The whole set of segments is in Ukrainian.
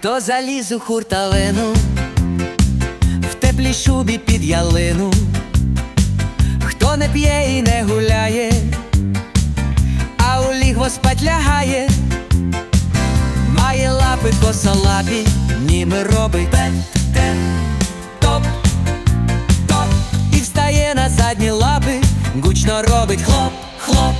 Хто заліз у хурталину, в теплій шубі під ялину, хто не п'є і не гуляє, а у лігво спать лягає, має лапи косолапі, німи робить те топ, топ і встає на задні лапи, гучно робить хлоп, хлоп,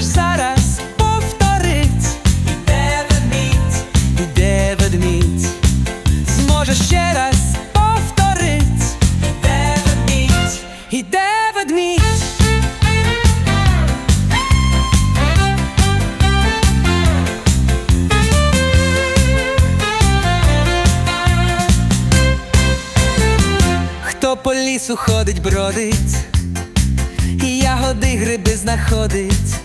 ведмідь, зараз повторить, іде ведмідь, іде ведмідь, зможеш ще раз повторить, іде ведмідь, іде ведмідь. Хто по лісу ходить, бродить, і ягоди гриби знаходить,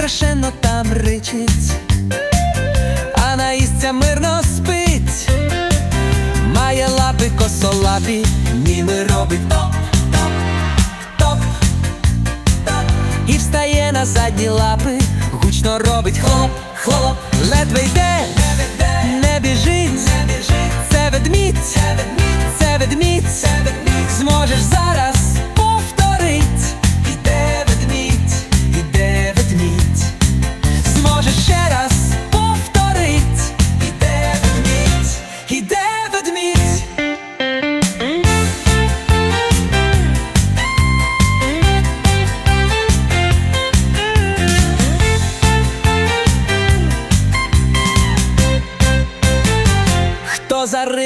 страшенно там ричить, а наїсться мирно спить, має лапи косолапі, німи робить топ, топ, топ, топ. І встає на задні лапи, гучно робить хлоп, хлоп, ледве йде, не біжить, це ведмідь, це ведмідь, зможеш зараз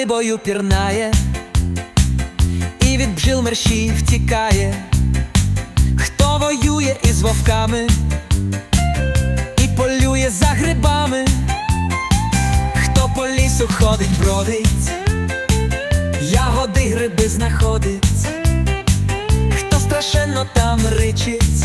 рибою пірнає і від бджіл мерщій втікає, хто воює із вовками і полює за грибами, хто по лісу ходить, бродить, ягоди гриби знаходить, хто страшенно там ричить,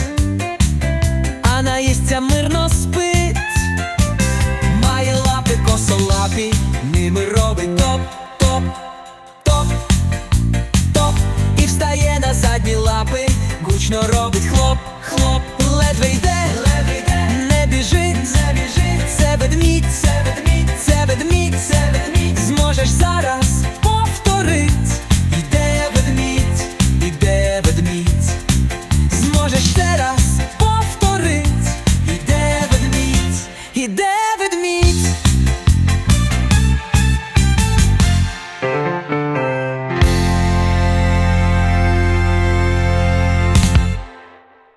Що робить хлоп, хлоп, ледве йде, ледве йде, не біжить, не біжить, це ведмідь, це ведмідь, це ведмідь, це ведмідь, зможеш зараз повторить, іде ведмідь, іде ведмідь, зможеш ще раз повторить, іде ведмідь, іде.